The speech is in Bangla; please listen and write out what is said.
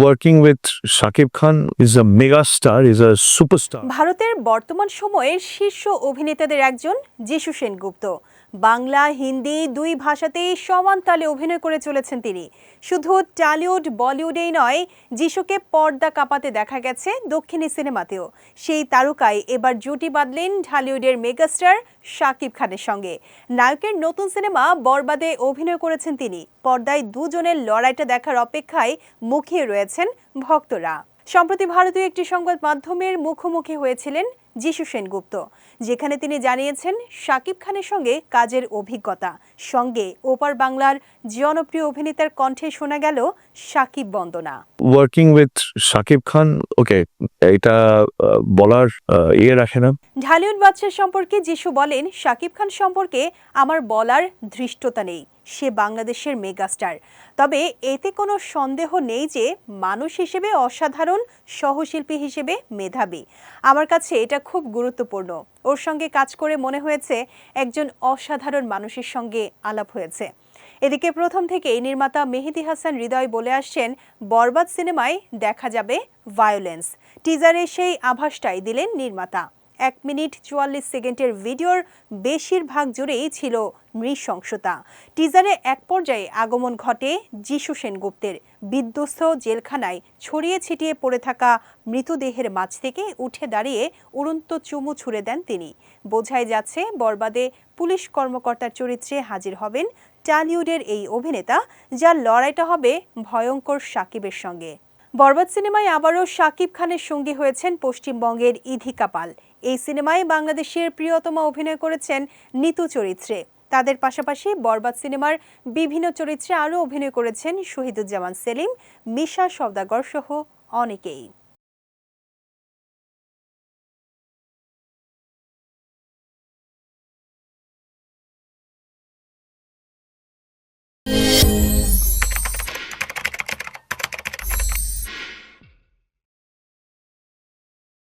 Working with Shakib Khan is a mega star is a superstar ভারতের বর্তমান সময়ের শীর্ষ অভিনেতাদের একজন, যিশু সেনগুপ্ত। বাংলা, হিন্দি দুই ভাষাতেই সমান তালে অভিনয় করে চলেছেন তিনি। শুধু টালিউড, বলিউডেই নয়, যিশুকে পর্দা কাঁপাতে দেখা গেছে দক্ষিণী সিনেমাতেও। সেই তারকায় এবার জুটি বাঁধলেন ঢালিউডের মেগাস্টার শাকিব খানের সঙ্গে। নায়কের নতুন সিনেমা বরবাদে অভিনয় করেছেন তিনি। পর্দায় দুজনের লড়াইটা দেখার অপেক্ষায় মুখিয়ে রয়েছেন ভক্তরা। সম্প্রতি ভারতীয় একটি সংবাদ মাধ্যমের মুখোমুখি হয়েছিলেন যিশু সেনগুপ্ত যেখানে তিনি জানিয়েছেন শাকিব খানের সঙ্গে কাজের অভিজ্ঞতা। সঙ্গে ওপার বাংলার জনপ্রিয় অভিনেতার কণ্ঠে শোনা গেল শাকিব বন্দনা। Working with Shakib Khan, okay, এটা বলার ইয়ে রাখে না। ঢালিউড বাদশাহ সম্পর্কে যিশু বলেন শাকিব খান সম্পর্কে আমার বলার ধৃষ্টতা নেই সে বাংলাদেশের মেগাস্টার। তবে এতে কোনো সন্দেহ নেই যে মানুষ হিসেবে অসাধারণ সহশিল্পী হিসেবে মেধাবী। আমার কাছে এটা খুব গুরুত্বপূর্ণ। ওর সঙ্গে কাজ করে মনে হয়েছে একজন অসাধারণ মানুষের সঙ্গে আলাপ হয়েছে। এদিকে প্রথম থেকেই নির্মাতা মেহেদি হাসান হৃদয় বলে আসছেন, বরবাদ সিনেমায় দেখা যাবে ভায়োলেন্স টিজারে সেই আভাসটাই দিলেন নির্মাতা। এক মিনিট চুয়াল্লিশ সেকেন্ডের ভিডিওর বেশিরভাগ জুড়েই ছিল নৃশংসতা। টিজারে এক পর্যায়ে আগমন ঘটে যিশু সেনগুপ্তের। বিধ্বস্ত জেলখানায় ছড়িয়ে ছিটিয়ে পড়ে থাকা মৃতদেহের মাঝ থেকে উঠে দাঁড়িয়ে উড়ন্ত চুমু ছুড়ে দেন তিনি। বোঝাই যাচ্ছে, বরবাদে পুলিশ কর্মকর্তার চরিত্রে হাজির হবেন টালিউডের এই অভিনেতা, যার লড়াইটা হবে ভয়ঙ্কর সাকিবের সঙ্গে। বরবাদ সিনেমায় আবারও শাকিব খানের সঙ্গী হয়েছেন পশ্চিমবঙ্গের ইধিকা পাল। এই সিনেমায় বাংলাদেশের প্রিয়তমা অভিনয় করেছেন নিতু চরিত্রে। তাদের পাশাপাশি বরবাদ সিনেমার বিভিন্ন চরিত্রে আরও অভিনয় করেছেন শহীদুজ্জামান সেলিম, মিশা সওদাগর সহ অনেকেই।